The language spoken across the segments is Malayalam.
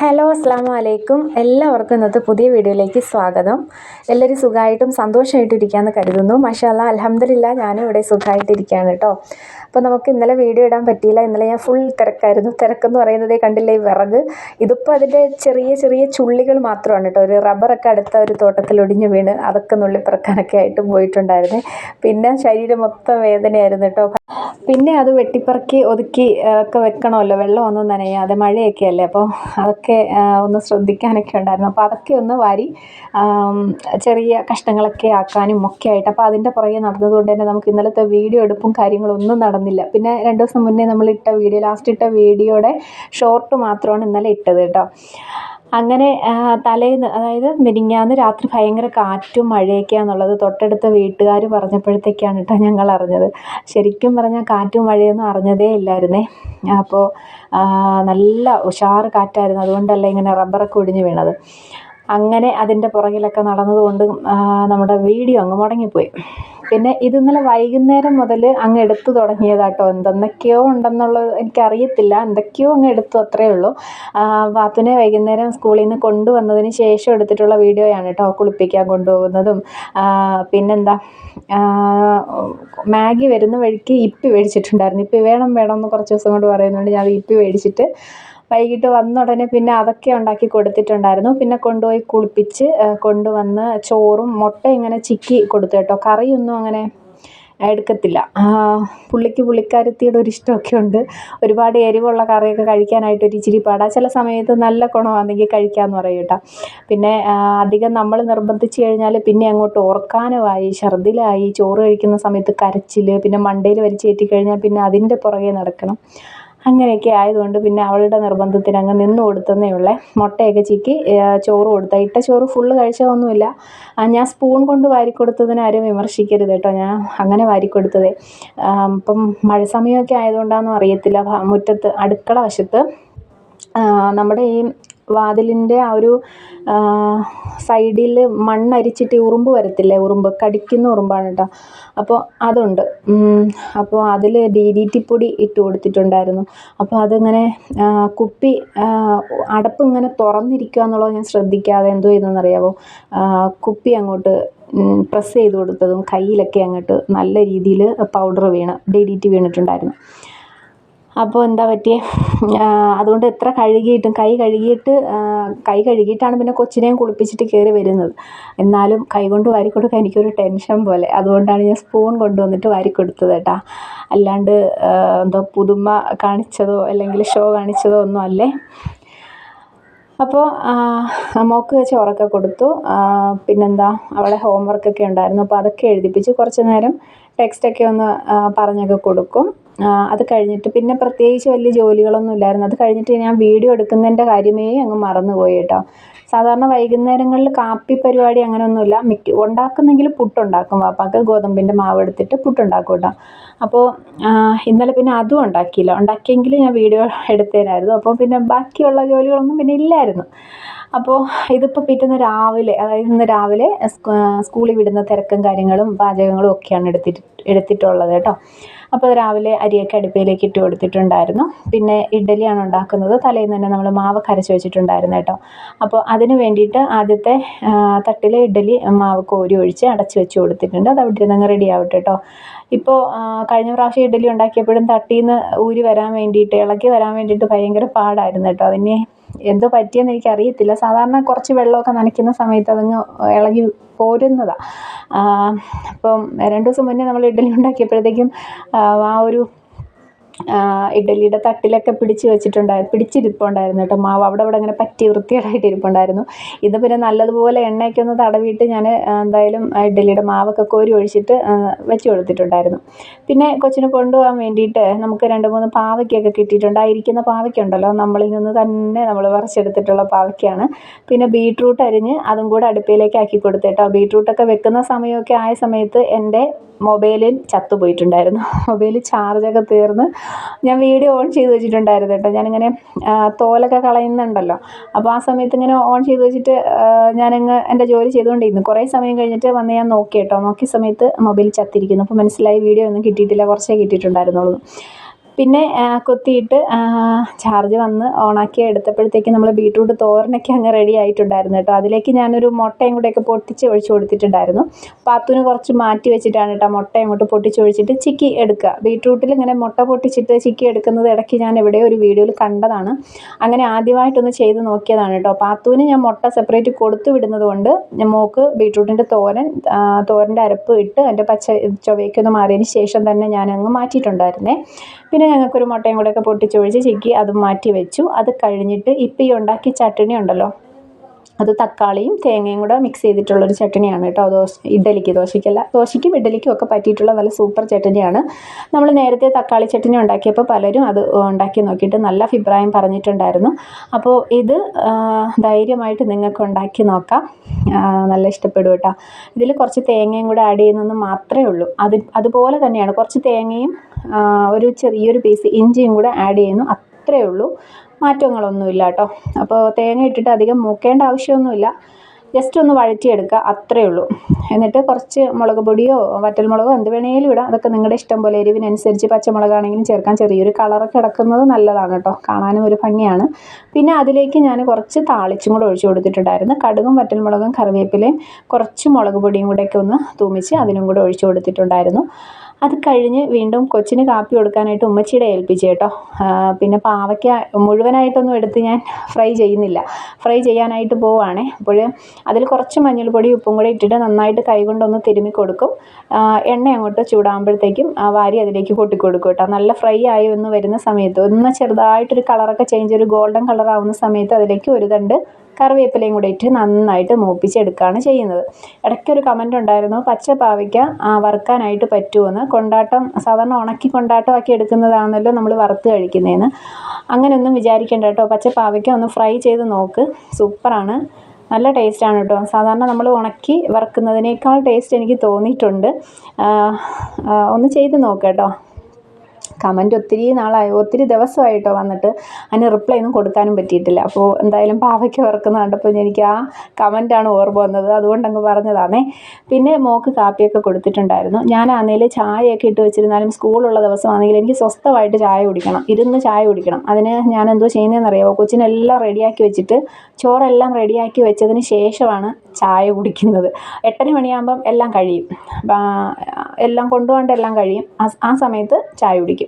ഹലോ അസ്സാം വലൈക്കും എല്ലാവർക്കും ഇന്നത്തെ പുതിയ വീഡിയോയിലേക്ക് സ്വാഗതം. എല്ലാവരും സുഖമായിട്ടും സന്തോഷമായിട്ടും ഇരിക്കാമെന്ന് കരുതുന്നു മഷാല അലഹമില്ല ഞാനും ഇവിടെ സുഖമായിട്ടിരിക്കുകയാണ് കേട്ടോ. അപ്പോൾ നമുക്ക് ഇന്നലെ വീഡിയോ ഇടാൻ പറ്റിയില്ല. ഇന്നലെ ഞാൻ ഫുൾ തിരക്കായിരുന്നു. തിരക്കെന്ന് പറയുന്നതേ കണ്ടില്ലേ വിറക്. ഇതിപ്പോൾ അതിന്റെ ചെറിയ ചെറിയ ചുള്ളികൾ മാത്രമാണ് കേട്ടോ. ഒരു റബ്ബറൊക്കെ അടുത്ത ഒരു തോട്ടത്തിൽ ഒടിഞ്ഞു വീണ് അതൊക്കെ നുള്ളിപ്പറക്കാനൊക്കെ ആയിട്ട് പോയിട്ടുണ്ടായിരുന്നു. പിന്നെ ശരീരം മൊത്തം വേദനയായിരുന്നു കേട്ടോ. പിന്നെ അത് വെട്ടിപ്പറക്കി ഒതുക്കി ഒക്കെ വെക്കണമല്ലോ. വെള്ളം ഒന്നും നനയാതെ മഴയൊക്കെ അല്ലേ അപ്പോൾ അതൊക്കെ ഒന്ന് ശ്രദ്ധിക്കാനൊക്കെ ഉണ്ടായിരുന്നു. അപ്പോൾ അതൊക്കെ ഒന്ന് വാരി ചെറിയ കഷ്ണങ്ങളൊക്കെ ആക്കാനും ഒക്കെ ആയിട്ട്. അപ്പോൾ അതിന്റെ പുറകെ നടന്നതുകൊണ്ട് തന്നെ നമുക്ക് ഇന്നലത്തെ വീഡിയോ എടുപ്പും കാര്യങ്ങളൊന്നും നടന്നില്ല. പിന്നെ രണ്ട് ദിവസം മുന്നേ നമ്മൾ ഇട്ട വീഡിയോ ലാസ്റ്റ് ഇട്ട വീഡിയോയുടെ ഷോർട്ട് മാത്രമാണ് ഇന്നലെ ഇട്ടത് കേട്ടോ. അങ്ങനെ തലേന്ന് അതായത് മിനിങ്ങാന്ന് രാത്രി ഭയങ്കര കാറ്റും മഴയൊക്കെയാണെന്നുള്ളത് തൊട്ടടുത്ത വീട്ടുകാർ പറഞ്ഞപ്പോഴത്തേക്കാണ് കേട്ടോ ഞങ്ങൾ അറിഞ്ഞത്. ശരിക്കും പറഞ്ഞാൽ കാറ്റും മഴയൊന്നും അറിഞ്ഞതേ ഇല്ലായിരുന്നേ. അപ്പോൾ നല്ല ഉഷാർ കാറ്റായിരുന്നു. അതുകൊണ്ടല്ല ഇങ്ങനെ റബ്ബറൊക്കെ ഒടിഞ്ഞ് വീണത്. അങ്ങനെ അതിന്റെ പുറകിലൊക്കെ നടന്നതുകൊണ്ട് നമ്മുടെ വീഡിയോ അങ്ങ് മുടങ്ങിപ്പോയി. പിന്നെ ഇത് ഇന്നലെ വൈകുന്നേരം മുതൽ അങ്ങ് എടുത്തു തുടങ്ങിയതാട്ടോ. എന്തെന്നൊക്കെയോ ഉണ്ടെന്നുള്ളത് എനിക്കറിയത്തില്ല. എന്തൊക്കെയോ അങ്ങ് എടുത്തു അത്രയേ ഉള്ളൂ. ആ, വാത്തുനെ വൈകുന്നേരം സ്കൂളിൽ നിന്ന് കൊണ്ടുവന്നതിന് ശേഷം എടുത്തിട്ടുള്ള വീഡിയോയാണ് കേട്ടോ കുളിപ്പിക്കാൻ കൊണ്ടുപോകുന്നതും. പിന്നെന്താ? മാഗി വരുന്ന വഴിക്ക് ഇപ്പി മേടിച്ചിട്ടുണ്ടായിരുന്നു. ഇപ്പി വേണം വേണം എന്ന് കുറച്ച് ദിവസം കൊണ്ട് പറയുന്നുണ്ട്. ഞാൻ ഇപ്പി മേടിച്ചിട്ട് വൈകിട്ട് വന്ന ഉടനെ പിന്നെ അതൊക്കെ ഉണ്ടാക്കി കൊടുത്തിട്ടുണ്ടായിരുന്നു. പിന്നെ കൊണ്ടുപോയി കുളിപ്പിച്ച് കൊണ്ടുവന്ന് ചോറും മുട്ട ഇങ്ങനെ ചിക്കി കൊടുത്തു കേട്ടോ. കറിയൊന്നും അങ്ങനെ എടുക്കത്തില്ല. പുള്ളിക്ക് പുള്ളിക്കാരത്തിയുടെ ഒരു ഇഷ്ടമൊക്കെ ഉണ്ട്. ഒരുപാട് എരിവുള്ള കറിയൊക്കെ കഴിക്കാനായിട്ട് ഒരു ഇച്ചിരി പാടാ. ചില സമയത്ത് നല്ല ഗുണമാണെങ്കിൽ കഴിക്കാമെന്ന് പറയും കേട്ടോ. പിന്നെ അധികം നമ്മൾ നിർബന്ധിച്ച് കഴിഞ്ഞാൽ പിന്നെ അങ്ങോട്ട് ഓർക്കാനുമായി ഛർദിലായി ചോറ് കഴിക്കുന്ന സമയത്ത് കരച്ചിൽ പിന്നെ മണ്ടയിൽ വലിച്ചേറ്റി കഴിഞ്ഞാൽ പിന്നെ അതിന്റെ പുറകെ നടക്കണം. അങ്ങനെയൊക്കെ ആയതുകൊണ്ട് പിന്നെ അവളുടെ നിർബന്ധത്തിന് അങ്ങ് നിന്ന് കൊടുത്തതേ ഉള്ളേ. മുട്ടയൊക്കെ ചിക്കി ചോറ് കൊടുത്ത. ഇട്ട ചോറ് ഫുള്ള് കഴിച്ചതൊന്നുമില്ല ഞാൻ സ്പൂൺ കൊണ്ട് വാരിക്കൊടുത്തതിന് ആരും വിമർശിക്കരുത് കേട്ടോ. ഞാൻ അങ്ങനെ വാരിക്കൊടുത്തതേ. കൊടുത്തതേ ഇപ്പം മഴ സമയമൊക്കെ ആയതുകൊണ്ടാണെന്നും അറിയത്തില്ല. മുറ്റത്ത് അടുക്കള വശത്ത് നമ്മുടെ ഈ വാതിലിന്റെ ആ ഒരു സൈഡിൽ മണ്ണരിച്ചിട്ട് ഉറുമ്പ് വരത്തില്ലേ? ഉറുമ്പ് കടിക്കുന്ന ഉറുമ്പാണ് കേട്ടോ. അപ്പോൾ അതുണ്ട്. അപ്പോൾ അതിൽ ഡി ഡി ടി പൊടി ഇട്ട് കൊടുത്തിട്ടുണ്ടായിരുന്നു. അപ്പോൾ അതിങ്ങനെ കുപ്പി അടപ്പ് ഇങ്ങനെ തുറന്നിരിക്കുക എന്നുള്ളത് ഞാൻ ശ്രദ്ധിക്കാതെ എന്തോ ചെയ്തെന്നറിയാമോ കുപ്പി അങ്ങോട്ട് പ്രസ് ചെയ്ത് കൊടുത്തതും കയ്യിലൊക്കെ അങ്ങോട്ട് നല്ല രീതിയിൽ പൗഡർ വീണ് ഡി ഡി ടി വീണിട്ടുണ്ടായിരുന്നു. അപ്പോൾ എന്താ പറ്റിയേ? ആ, അതുകൊണ്ട് എത്ര കഴുകിയിട്ടും കൈ കഴുകിയിട്ട് കൈ കഴുകിയിട്ടാണ് പിന്നെ കൊച്ചിനെയും കുളിപ്പിച്ചിട്ട് കയറി വരുന്നത്. എന്നാലും കൈ കൊണ്ട് വാരി കൊടുക്കാൻ എനിക്കൊരു ടെൻഷൻ പോലെ. അതുകൊണ്ടാണ് ഞാൻ സ്പൂൺ കൊണ്ടുവന്നിട്ട് വാരി കൊടുത്തത് കേട്ടോ. അല്ലാണ്ട് എന്തോ പുതുമ കാണിച്ചതോ അല്ലെങ്കിൽ ഷോ കാണിച്ചതോ ഒന്നും അല്ലേ? അപ്പോൾ മോൾക്ക് ചോറൊക്കെ കൊടുത്തു. പിന്നെന്താ അവളെ ഹോംവർക്കൊക്കെ ഉണ്ടായിരുന്നു. അപ്പോൾ അതൊക്കെ എഴുതിപ്പിച്ച് കുറച്ച് നേരം ടെക്സ്റ്റൊക്കെ ഒന്ന് പറഞ്ഞൊക്കെ കൊടുക്കും. അത് കഴിഞ്ഞിട്ട് പിന്നെ പ്രത്യേകിച്ച് വലിയ ജോലികളൊന്നും ഇല്ലായിരുന്നു. അത് കഴിഞ്ഞിട്ട് ഞാൻ വീഡിയോ എടുക്കുന്നതിന്റെ കാര്യമേ അങ്ങ് മറന്നുപോയി കേട്ടോ. സാധാരണ വൈകുന്നേരങ്ങളിൽ കാപ്പി പരിപാടി അങ്ങനെയൊന്നുമില്ല. മിക്ക ഉണ്ടാക്കുന്നെങ്കിൽ പുട്ടുണ്ടാക്കും. പാപ്പാക്ക് ഗോതമ്പിന്റെ മാവ് എടുത്തിട്ട് പുട്ടുണ്ടാക്കും കേട്ടോ. അപ്പോൾ ഇന്നലെ പിന്നെ അതും ഉണ്ടാക്കിയില്ല. ഉണ്ടാക്കിയെങ്കിൽ ഞാൻ വീഡിയോ എടുത്തേനായിരുന്നു അപ്പോൾ പിന്നെ ബാക്കിയുള്ള ജോലികളൊന്നും പിന്നെ ഇല്ലായിരുന്നു. അപ്പോൾ ഇതിപ്പോൾ പിറ്റേന്ന് രാവിലെ അതായത് ഇന്ന് രാവിലെ സ്കൂ- സ്കൂളിൽ വിടുന്ന തിരക്കും കാര്യങ്ങളും പാചകങ്ങളും ഒക്കെയാണ് എടുത്തിട്ട് എടുത്തിട്ടുള്ളത് കേട്ടോ. അപ്പോൾ രാവിലെ അരിയൊക്കെ അടുപ്പിലേക്ക് ഇട്ട് കൊടുത്തിട്ടുണ്ടായിരുന്നു. പിന്നെ ഇഡ്ഡലിയാണ് ഉണ്ടാക്കുന്നത്. തലേന്ന് തന്നെ നമ്മൾ മാവ് കരച്ച് വെച്ചിട്ടുണ്ടായിരുന്നു കേട്ടോ. അപ്പോൾ അതിന് വേണ്ടിയിട്ട് ആദ്യത്തെ തട്ടിലെ ഇഡ്ഡലി മാവ് കോരി ഒഴിച്ച് അടച്ച് വെച്ച് കൊടുത്തിട്ടുണ്ട്. അത് അവിടെ നിന്ന് റെഡി ആവട്ടെ കേട്ടോ. ഇപ്പോൾ കഴിഞ്ഞ പ്രാവശ്യം ഇഡ്ഡലി ഉണ്ടാക്കിയപ്പോഴും തട്ടിയിൽ നിന്ന് ഊരി വരാൻ വേണ്ടിയിട്ട് ഇളക്കി വരാൻ വേണ്ടിയിട്ട് ഭയങ്കര പാടായിരുന്നു കേട്ടോ. അതിന് എന്തോ പറ്റിയെന്ന് എനിക്കറിയത്തില്ല. സാധാരണ കുറച്ച് വെള്ളമൊക്കെ നനയ്ക്കുന്ന സമയത്ത് അതങ്ങ് ഇളകി പോരുന്നതാണ് അപ്പം രണ്ട് ദിവസം മുന്നേ നമ്മൾ ഇഡ്ഡലി ഉണ്ടാക്കിയപ്പോഴത്തേക്കും ആ, ഒരു ഇഡ്ഡലിയുടെ തട്ടിലൊക്കെ പിടിച്ച് വെച്ചിട്ടുണ്ടായിരുന്നു പിടിച്ചിരിപ്പുണ്ടായിരുന്നു കേട്ടോ. മാവ് അവിടെ അവിടെ ഇങ്ങനെ പറ്റി വൃത്തികേടായിട്ട് ഇരിപ്പുണ്ടായിരുന്നു. ഇത് പിന്നെ നല്ലതുപോലെ എണ്ണയൊക്കെ ഒന്ന് തടവിയിട്ട് ഞാൻ എന്തായാലും ഇഡലിയുടെ മാവൊക്കെ കോരി ഒഴിച്ചിട്ട് വെച്ച് കൊടുത്തിട്ടുണ്ടായിരുന്നു. പിന്നെ കൊച്ചിന് കൊണ്ടുപോകാൻ വേണ്ടിയിട്ട് നമുക്ക് രണ്ട് മൂന്ന് പാവയ്ക്കൊക്കെ കിട്ടിയിട്ടുണ്ട്. ആ ഇരിക്കുന്ന പാവയ്ക്കുണ്ടല്ലോ നമ്മളിൽ നിന്ന് തന്നെ നമ്മൾ പറിച്ചെടുത്തിട്ടുള്ള പാവയ്ക്കാണ് പിന്നെ ബീട്രൂട്ട് അരിഞ്ഞ് അതും കൂടെ അടുപ്പിലേക്ക് ആക്കി കൊടുത്തു കേട്ടോ. ബീട്രൂട്ടൊക്കെ വെക്കുന്ന സമയമൊക്കെ ആയ സമയത്ത് എന്റെ മൊബൈലിൽ ചത്തുപോയിട്ടുണ്ടായിരുന്നു. മൊബൈൽ ചാർജൊക്കെ തീർന്ന് ഞാൻ വീഡിയോ ഓൺ ചെയ്ത് വെച്ചിട്ടുണ്ടായിരുന്നു കേട്ടോ. ഞാനിങ്ങനെ തോലൊക്കെ കളയുന്നുണ്ടല്ലോ. അപ്പോൾ ആ സമയത്ത് ഇങ്ങനെ ഓൺ ചെയ്ത് വെച്ചിട്ട് ഞാനങ്ങ് എന്റെ ജോലി ചെയ്തുകൊണ്ടിരുന്നു. കുറേ സമയം കഴിഞ്ഞിട്ട് വന്ന് ഞാൻ നോക്കി കേട്ടോ. നോക്കിയ സമയത്ത് മൊബൈൽ ചത്തിരിക്കുന്നു. അപ്പോൾ മനസ്സിലായി വീഡിയോ ഒന്നും കിട്ടിയിട്ടില്ല. കുറച്ചേ കിട്ടിയിട്ടുണ്ടായിരുന്നുള്ളൂ. പിന്നെ കൊത്തിയിട്ട് ചാർജ് വന്ന് ഓണാക്കി എടുത്തപ്പോഴത്തേക്ക് നമ്മൾ ബീട്രൂട്ട് തോരനൊക്കെ അങ്ങ് റെഡി ആയിട്ടുണ്ടായിരുന്നു കേട്ടോ. അതിലേക്ക് ഞാനൊരു മുട്ടയും കൂടെയൊക്കെ പൊട്ടിച്ച് ഒഴിച്ച് കൊടുത്തിട്ടുണ്ടായിരുന്നു. പാത്തുവിന് കുറച്ച് മാറ്റി വെച്ചിട്ടാണ് കേട്ടോ മുട്ട അങ്ങോട്ട് പൊട്ടിച്ചൊഴിച്ചിട്ട് ചിക്കി എടുക്കുക. ബീട്രൂട്ടിൽ ഇങ്ങനെ മുട്ട പൊട്ടിച്ചിട്ട് ചിക്കി എടുക്കുന്നത് ഇടയ്ക്ക് ഞാൻ എവിടെയോ ഒരു വീഡിയോയിൽ കണ്ടതാണ്. അങ്ങനെ ആദ്യമായിട്ടൊന്ന് ചെയ്ത് നോക്കിയതാണ് കേട്ടോ. പാത്തുവിന് ഞാൻ മുട്ട സെപ്പറേറ്റ് കൊടുത്തു വിടുന്നത് കൊണ്ട് മോക്ക് ബീട്രൂട്ടിന്റെ തോരൻ തോരന്റെ അരപ്പ് ഇട്ട് അതിന്റെ പച്ച ചൊവ്വയ്ക്കൊന്ന് മാറിയതിന് ശേഷം തന്നെ ഞാൻ അങ്ങ് മാറ്റിയിട്ടുണ്ടായിരുന്നേ. പിന്നെ ഞങ്ങൾക്കൊരു മുട്ടയും കൂടെയൊക്കെ പൊട്ടിച്ചൊഴിച്ച് ചിക്കി അതും മാറ്റി വെച്ചു. അത് കഴിഞ്ഞിട്ട് ഇപ്പം ഈ ഉണ്ടാക്കിയ ചട്ടിണി ഉണ്ടല്ലോ അത് തക്കാളിയും തേങ്ങയും കൂടെ മിക്സ് ചെയ്തിട്ടുള്ളൊരു ചട്നിയാണ് കേട്ടോ. ദോശ ഇഡ്ഡലിക്ക് ദോശയ്ക്കല്ല. ദോശയ്ക്കും ഇഡ്ഡലിക്കും ഒക്കെ പറ്റിയിട്ടുള്ള നല്ല സൂപ്പർ ചട്നിയാണ്. നമ്മൾ നേരത്തെ തക്കാളി ചട്നി ഉണ്ടാക്കിയപ്പോൾ പലരും അത് ഉണ്ടാക്കി നോക്കിയിട്ട് നല്ല അഭിപ്രായം പറഞ്ഞിട്ടുണ്ടായിരുന്നു. അപ്പോൾ ഇത് ധൈര്യമായിട്ട് നിങ്ങൾക്ക് ഉണ്ടാക്കി നോക്കാം. നല്ല ഇഷ്ടപ്പെടും കേട്ടോ. ഇതിൽ കുറച്ച് തേങ്ങയും കൂടെ ആഡ് ചെയ്യുന്നതെന്ന് മാത്രമേ ഉള്ളൂ. അത് അതുപോലെ തന്നെയാണ് കുറച്ച് തേങ്ങയും ഒരു ചെറിയൊരു പീസ് ഇഞ്ചിയും കൂടെ ആഡ് ചെയ്യുന്നു. അത്രയേ ഉള്ളൂ. മാറ്റങ്ങളൊന്നുമില്ല കേട്ടോ അപ്പോൾ തേങ്ങ ഇട്ടിട്ട് അധികം മൂക്കേണ്ട ആവശ്യമൊന്നുമില്ല. ജസ്റ്റ് ഒന്ന് വഴറ്റിയെടുക്കുക അത്രയേ ഉള്ളൂ. എന്നിട്ട് കുറച്ച് മുളക് പൊടിയോ വറ്റൽമുളകോ എന്ത് വേണമെങ്കിലും ഇടാം. അതൊക്കെ നിങ്ങളുടെ ഇഷ്ടം പോലെ എരിവിനനുസരിച്ച് പച്ചമുളകാണെങ്കിലും ചേർക്കാൻ ചെറിയൊരു കളറൊക്കെ കിടക്കുന്നത് നല്ലതാണ് കേട്ടോ. കാണാനും ഒരു ഭംഗിയാണ്. പിന്നെ അതിലേക്ക് ഞാൻ കുറച്ച് താളിച്ചും കൂടെ ഒഴിച്ചു കൊടുത്തിട്ടുണ്ടായിരുന്നു. കടുകും വറ്റൽമുളകും കറിവേപ്പിലയും കുറച്ച് മുളക് പൊടിയും കൂടെയൊക്കെ ഒന്ന് തൂമിച്ച് അതിനും കൂടെ ഒഴിച്ചു കൊടുത്തിട്ടുണ്ടായിരുന്നു. അത് കഴിഞ്ഞ് വീണ്ടും കൊച്ചിന് കാപ്പി കൊടുക്കാനായിട്ട് ഉമ്മച്ചിയുടെ ഏൽപ്പിച്ചു കേട്ടോ. പിന്നെ പാവയ്ക്ക മുഴുവനായിട്ടൊന്നും എടുത്ത് ഞാൻ ഫ്രൈ ചെയ്യുന്നില്ല. ഫ്രൈ ചെയ്യാനായിട്ട് പോവുകയാണേ അപ്പോൾ അതിൽ കുറച്ച് മഞ്ഞൾപ്പൊടി ഉപ്പും കൂടി ഇട്ടിട്ട് നന്നായിട്ട് കൈകൊണ്ടൊന്ന് തിരുമ്മി കൊടുക്കും. എണ്ണ അങ്ങോട്ട് ചൂടാകുമ്പോഴത്തേക്കും വാരി അതിലേക്ക് കൊട്ടിക്കൊടുക്കും കേട്ടോ. നല്ല ഫ്രൈ ആയി ഒന്ന് വരുന്ന സമയത്ത് ഒന്ന് ചെറുതായിട്ടൊരു കളറൊക്കെ ചേഞ്ച് ഒരു ഗോൾഡൻ കളറാവുന്ന സമയത്ത് അതിലേക്ക് ഒരു തണ്ട് കറിവേപ്പിലയും കൂടെ ഇട്ട് നന്നായിട്ട് മൂപ്പിച്ചെടുക്കുകയാണ് ചെയ്യുന്നത്. ഇടയ്ക്കൊരു കമന്റ് ഉണ്ടായിരുന്നു പച്ച പാവയ്ക്ക വറുക്കാനായിട്ട് പറ്റുമെന്ന് കൊണ്ടാട്ടം സാധാരണ ഉണക്കി കൊണ്ടാട്ടമാക്കി എടുക്കുന്നതാണല്ലോ നമ്മൾ വറുത്ത് കഴിക്കുന്നതെന്ന് അങ്ങനെയൊന്നും വിചാരിക്കേണ്ട കേട്ടോ. പച്ച പാവയ്ക്ക ഒന്ന് ഫ്രൈ ചെയ്ത് നോക്ക്. സൂപ്പറാണ്. നല്ല ടേസ്റ്റാണ് കേട്ടോ. സാധാരണ നമ്മൾ ഉണക്കി വറുക്കുന്നതിനേക്കാൾ ടേസ്റ്റ് എനിക്ക് തോന്നിയിട്ടുണ്ട്. ഒന്ന് ചെയ്ത് നോക്കാം കേട്ടോ. കമന്റ് ഒത്തിരി നാളായി. ഒത്തിരി ദിവസമായിട്ടോ വന്നിട്ട് അതിന് റിപ്ലൈ ഒന്നും കൊടുക്കാനും പറ്റിയിട്ടില്ല. അപ്പോൾ എന്തായാലും പാവയ്ക്ക് വറുക്കുന്ന കണ്ടപ്പോൾ എനിക്ക് ആ കമന്റാണ് ഓർമ്മ വന്നത്. അതുകൊണ്ട് അങ്ങ് പറഞ്ഞതാണേ. പിന്നെ മോക്ക് കാപ്പിയൊക്കെ കൊടുത്തിട്ടുണ്ടായിരുന്നു. ഞാൻ ആണെങ്കിൽ ചായയൊക്കെ ഇട്ട് വെച്ചിരുന്നാലും സ്കൂളുള്ള ദിവസമാണെങ്കിൽ എനിക്ക് സ്വസ്ഥമായിട്ട് ചായ കുടിക്കണം. ഇരുന്ന് ചായ കുടിക്കണം. അതിന് ഞാൻ എന്തോ ചെയ്യുന്നതെന്ന് അറിയാമോ കൊച്ചിനെല്ലാം റെഡിയാക്കി വെച്ചിട്ട് ചോറെല്ലാം റെഡിയാക്കി വെച്ചതിന് ശേഷമാണ് ചായ കുടിക്കുന്നത്. എട്ടര മണിയാകുമ്പം എല്ലാം കഴിയും. എല്ലാം കൊണ്ടുപോകേണ്ട എല്ലാം കഴിയും. ആ സമയത്ത് ചായ കുടിക്കും.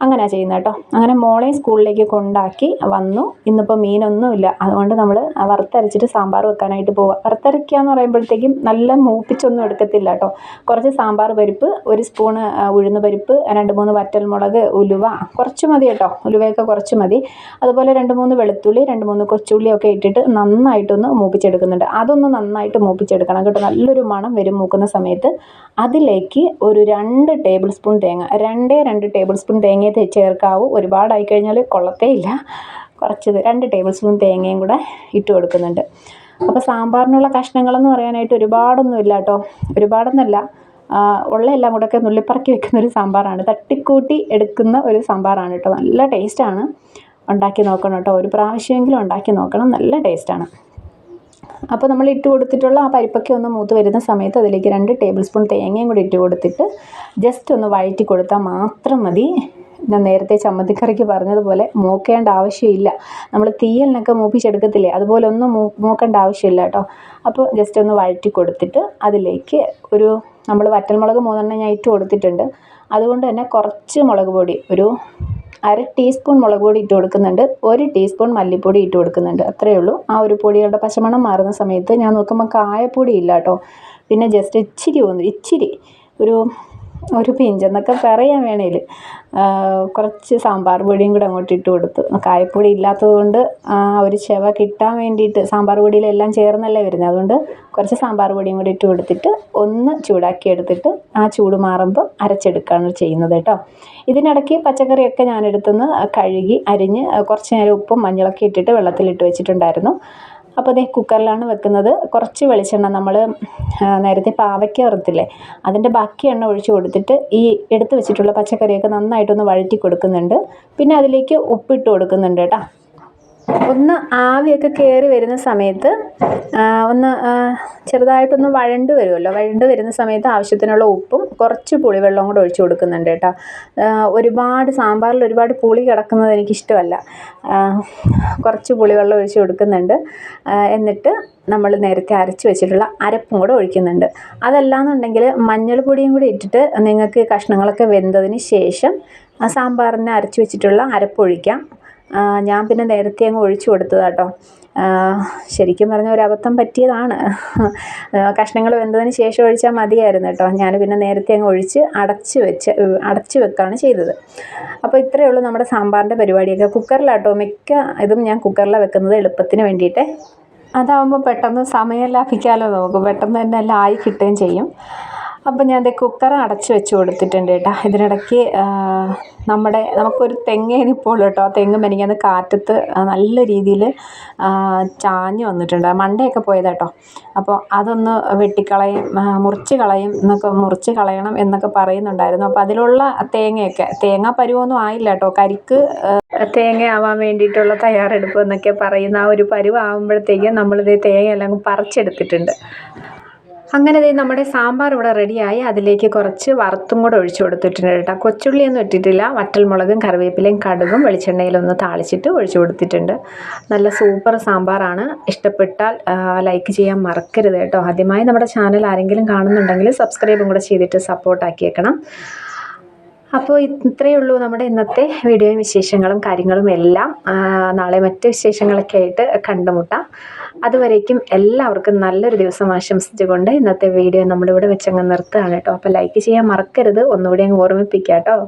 അങ്ങനെയാണ് ചെയ്യുന്നത് കേട്ടോ. അങ്ങനെ മോളെ സ്കൂളിലേക്ക് കൊണ്ടാക്കി വന്നു. ഇന്നിപ്പോൾ മീനൊന്നുമില്ല. അതുകൊണ്ട് നമ്മൾ വറുത്തരച്ചിട്ട് സാമ്പാർ വെക്കാനായിട്ട് പോവുക വറുത്തരയ്ക്കുക എന്ന് പറയുമ്പോഴത്തേക്കും നല്ല മൂപ്പിച്ചൊന്നും എടുക്കത്തില്ല കേട്ടോ. കുറച്ച് സാമ്പാർ പരിപ്പ് ഒരു സ്പൂണ് ഉഴുന്ന് പരിപ്പ് രണ്ട് മൂന്ന് വറ്റൽമുളക് ഉലുവ. കുറച്ച് മതി കേട്ടോ. ഉലുവയൊക്കെ കുറച്ച് മതി. അതുപോലെ രണ്ട് മൂന്ന് വെളുത്തുള്ളി രണ്ട് മൂന്ന് കൊച്ചുള്ളിയൊക്കെ ഇട്ടിട്ട് നന്നായിട്ടൊന്ന് മൂപ്പിച്ചെടുക്കുന്നുണ്ട്. അതൊന്ന് നന്നായിട്ട് മൂപ്പിച്ചെടുക്കണം കേട്ടോ. നല്ലൊരു മണം വരും മൂക്കുന്ന സമയത്ത്. അതിലേക്ക് ഒരു രണ്ട് ടേബിൾ സ്പൂൺ തേങ്ങ. രണ്ടേ രണ്ട് ടേബിൾ സ്പൂൺ തേങ്ങ ചേർക്കാവൂ. ഒരുപാടായി കഴിഞ്ഞാൽ കൊള്ളത്തേ ഇല്ല കുറച്ച് രണ്ട് ടേബിൾ സ്പൂൺ തേങ്ങയും കൂടെ ഇട്ട് കൊടുക്കുന്നുണ്ട്. അപ്പോൾ സാമ്പാറിനുള്ള കഷ്ണങ്ങളെന്ന് പറയാനായിട്ട് ഒരുപാടൊന്നും ഇല്ല കേട്ടോ ഒരുപാടൊന്നുമല്ല ഉള്ള എല്ലാം ഒക്കെ നുള്ളിപ്പറക്കി വെക്കുന്ന ഒരു സാമ്പാറാണ്. തട്ടിക്കൂട്ടി എടുക്കുന്ന ഒരു സാമ്പാറാണ് കേട്ടോ. നല്ല ടേസ്റ്റാണ് ഉണ്ടാക്കി നോക്കണം കേട്ടോ. ഒരു പ്രാവശ്യമെങ്കിലും ഉണ്ടാക്കി നോക്കണം. നല്ല ടേസ്റ്റാണ് അപ്പോൾ നമ്മൾ ഇട്ട് കൊടുത്തിട്ടുള്ള ആ പരിപ്പൊക്കെ ഒന്ന് മൂത്ത് വരുന്ന സമയത്ത് അതിലേക്ക് രണ്ട് ടേബിൾ സ്പൂൺ തേങ്ങയും കൂടി ഇട്ട് കൊടുത്തിട്ട് ജസ്റ്റ് ഒന്ന് വഴറ്റി കൊടുത്താൽ മാത്രം മതി. ഞാൻ നേരത്തെ ചമ്മന്തിക്കറിക്ക് പറഞ്ഞതുപോലെ മൂക്കേണ്ട ആവശ്യമില്ല. നമ്മൾ തീയലിനൊക്കെ മൂപ്പിച്ചെടുക്കത്തില്ലേ? അതുപോലെ ഒന്നും മൂ മൂക്കേണ്ട ആവശ്യമില്ല കേട്ടോ. അപ്പോൾ ജസ്റ്റ് ഒന്ന് വഴറ്റി കൊടുത്തിട്ട് അതിലേക്ക് ഒരു നമ്മൾ വറ്റൽമുളക് മൂന്നെണ്ണം ഞാൻ ഇട്ട് കൊടുത്തിട്ടുണ്ട്. അതുകൊണ്ട് തന്നെ കുറച്ച് മുളക് പൊടി ഒരു അര ടീസ്പൂൺ മുളക് പൊടി ഇട്ട് കൊടുക്കുന്നുണ്ട്. ഒരു ടീസ്പൂൺ മല്ലിപ്പൊടി ഇട്ട് കൊടുക്കുന്നുണ്ട്. അത്രയേ ഉള്ളൂ. ആ ഒരു പൊടികളുടെ പശമണം മാറുന്ന സമയത്ത് ഞാൻ നോക്കുമ്പോൾ കായപ്പൊടി ഇല്ല കേട്ടോ. പിന്നെ ജസ്റ്റ് ഇച്ചിരി ഒന്ന് ഇച്ചിരി ഒരു ഒരു പിഞ്ചെന്നൊക്കെ പറയാൻ വേണേൽ കുറച്ച് സാമ്പാർ പൊടിയും കൂടെ അങ്ങോട്ട് ഇട്ട് കൊടുത്തു. കായപ്പൊടി ഇല്ലാത്തത് കൊണ്ട് ആ ഒരു ചെവ കിട്ടാൻ വേണ്ടിയിട്ട് സാമ്പാർ പൊടിയിലെല്ലാം ചേർന്നല്ലേ വരുന്നത് അതുകൊണ്ട് കുറച്ച് സാമ്പാർ പൊടിയും കൂടി ഇട്ട് കൊടുത്തിട്ട് ഒന്ന് ചൂടാക്കി എടുത്തിട്ട് ആ ചൂട് മാറുമ്പോൾ അരച്ചെടുക്കുകയാണ് ചെയ്യുന്നത് കേട്ടോ. ഇതിനിടയ്ക്ക് പച്ചക്കറിയൊക്കെ ഞാനെടുത്തുനിന്ന് കഴുകി അരിഞ്ഞ് കുറച്ച് നേരം ഉപ്പും മഞ്ഞളൊക്കെ ഇട്ടിട്ട് വെള്ളത്തിലിട്ട് വെച്ചിട്ടുണ്ടായിരുന്നു. അപ്പോൾ ദേ കുക്കറിലാണ് വെക്കുന്നത്. കുറച്ച് വെളിച്ചെണ്ണ നമ്മൾ നേരത്തെ പാവയ്ക്ക വറുത്തില്ലേ അതിന്റെ ബാക്കി എണ്ണ ഒഴിച്ച് കൊടുത്തിട്ട് ഈ എടുത്ത് വെച്ചിട്ടുള്ള പച്ചക്കറിയൊക്കെ നന്നായിട്ടൊന്ന് വഴറ്റി കൊടുക്കുന്നുണ്ട്. പിന്നെ അതിലേക്ക് ഉപ്പിട്ട് കൊടുക്കുന്നുണ്ട് കേട്ടോ. ഒന്ന് ആവിയൊക്കെ കയറി വരുന്ന സമയത്ത് ഒന്ന് ചെറുതായിട്ടൊന്ന് വഴണ്ട് വരുമല്ലോ. വഴണ്ട് വരുന്ന സമയത്ത് ആവശ്യത്തിനുള്ള ഉപ്പും കുറച്ച് പുളിവെള്ളവും കൂടെ ഒഴിച്ച് കൊടുക്കുന്നുണ്ട് കേട്ടോ. ഒരുപാട് സാമ്പാറിൽ ഒരുപാട് പുളി കിടക്കുന്നത് എനിക്കിഷ്ടമല്ല. കുറച്ച് പുളിവെള്ളം ഒഴിച്ച് കൊടുക്കുന്നുണ്ട്. എന്നിട്ട് നമ്മൾ നേരത്തെ അരച്ച് വെച്ചിട്ടുള്ള അരപ്പും കൂടെ ഒഴിക്കുന്നുണ്ട്. അതല്ലാന്നുണ്ടെങ്കിൽ മഞ്ഞൾപ്പൊടിയും കൂടി ഇട്ടിട്ട് നിങ്ങൾക്ക് കഷ്ണങ്ങളൊക്കെ വെന്തതിന് ശേഷം ആ സാമ്പാറിന് അരച്ച് വെച്ചിട്ടുള്ള അരപ്പൊഴിക്കാം ഞാൻ പിന്നെ നേരത്തെ അങ്ങ് ഒഴിച്ചു കൊടുത്തതാ കേട്ടോ ശരിക്കും പറഞ്ഞാൽ ഒരു അബദ്ധം പറ്റിയതാണ്. കഷ്ണങ്ങൾ വെന്തതിന് ശേഷം ഒഴിച്ചാൽ മതിയായിരുന്നു കേട്ടോ ഞാൻ പിന്നെ നേരത്തെ അങ്ങ് ഒഴിച്ച് അടച്ച് വെച്ച് അടച്ച് വെക്കുകയാണ് ചെയ്തത്. അപ്പോൾ ഇത്രയേ ഉള്ളൂ നമ്മുടെ സാമ്പാറിന്റെ പരിപാടിയൊക്കെ. കുക്കറിലാട്ടോ. മിക്ക ഇതും ഞാൻ കുക്കറിലാണ് വെക്കുന്നത് എളുപ്പത്തിന് വേണ്ടിയിട്ട്. അതാവുമ്പോൾ പെട്ടെന്ന് സമയം ലാഭിക്കാമല്ലോ നമുക്ക്. പെട്ടെന്ന് തന്നെ എല്ലാം ആയി കിട്ടുകയും ചെയ്യും. അപ്പം ഞാൻ ദേ കുക്കർ അടച്ച് വെച്ച് കൊടുത്തിട്ടുണ്ട് കേട്ടോ. ഇതിനിടയ്ക്ക് നമ്മുടെ നമുക്കൊരു തെങ്ങ് ഇപ്പോൾ കേട്ടോ. ആ തെങ്ങ് മെനിങ്ങാന്ന് കാറ്റത്ത് നല്ല രീതിയിൽ ചാഞ്ഞ് വന്നിട്ടുണ്ട്. മണ്ടയൊക്കെ പോയതാട്ടോ അപ്പോൾ അതൊന്ന് വെട്ടിക്കളയും മുറിച്ച് കളയും എന്നൊക്കെ മുറിച്ച് കളയണം എന്നൊക്കെ പറയുന്നുണ്ടായിരുന്നു. അപ്പോൾ അതിലുള്ള തേങ്ങയൊക്കെ തേങ്ങ പരുവൊന്നും ആയില്ല കേട്ടോ. കരിക്ക് തേങ്ങ ആവാൻ വേണ്ടിയിട്ടുള്ള തയ്യാറെടുപ്പ് എന്നൊക്കെ പറയുന്ന ആ ഒരു പരുവാകുമ്പോഴത്തേക്കും നമ്മളിത് തേങ്ങയെല്ലാം പറിച്ചെടുത്തിട്ടുണ്ട്. അങ്ങനെ ദേ നമ്മുടെ സാമ്പാർ ഇവിടെ റെഡിയായി. അതിലേക്ക് കുറച്ച് വറുത്തും കൂടെ ഒഴിച്ചു കൊടുത്തിട്ടുണ്ട് കേട്ടോ. കൊച്ചുള്ളിയൊന്നും ഇട്ടിട്ടില്ല. വറ്റൽമുളകും കറിവേപ്പിലയും കടുകും വെളിച്ചെണ്ണയിലൊന്ന് താളിച്ചിട്ട് ഒഴിച്ചു കൊടുത്തിട്ടുണ്ട്. നല്ല സൂപ്പർ സാമ്പാറാണ്. ഇഷ്ടപ്പെട്ടാൽ ലൈക്ക് ചെയ്യാൻ മറക്കരുത് കേട്ടോ. ആദ്യമായി നമ്മുടെ ചാനൽ ആരെങ്കിലും കാണുന്നുണ്ടെങ്കിൽ സബ്സ്ക്രൈബും കൂടെ ചെയ്തിട്ട് സപ്പോർട്ടാക്കിയേക്കണം അപ്പോൾ ഇത്രയേ ഉള്ളൂ നമ്മുടെ ഇന്നത്തെ വീഡിയോയും വിശേഷങ്ങളും കാര്യങ്ങളും എല്ലാം. നാളെ മറ്റ് വിശേഷങ്ങളൊക്കെ ആയിട്ട് കണ്ടുമുട്ടാം. അതുവരേക്കും എല്ലാവർക്കും നല്ലൊരു ദിവസം ആശംസിച്ചുകൊണ്ട് ഇന്നത്തെ വീഡിയോ നമ്മളിവിടെ വെച്ചങ്ങ് നിർത്തുകയാണ് കേട്ടോ. അപ്പോൾ ലൈക്ക് ചെയ്യാൻ മറക്കരുത്. ഒന്നുകൂടി അങ്ങ് ഓർമ്മിപ്പിക്കാം കേട്ടോ.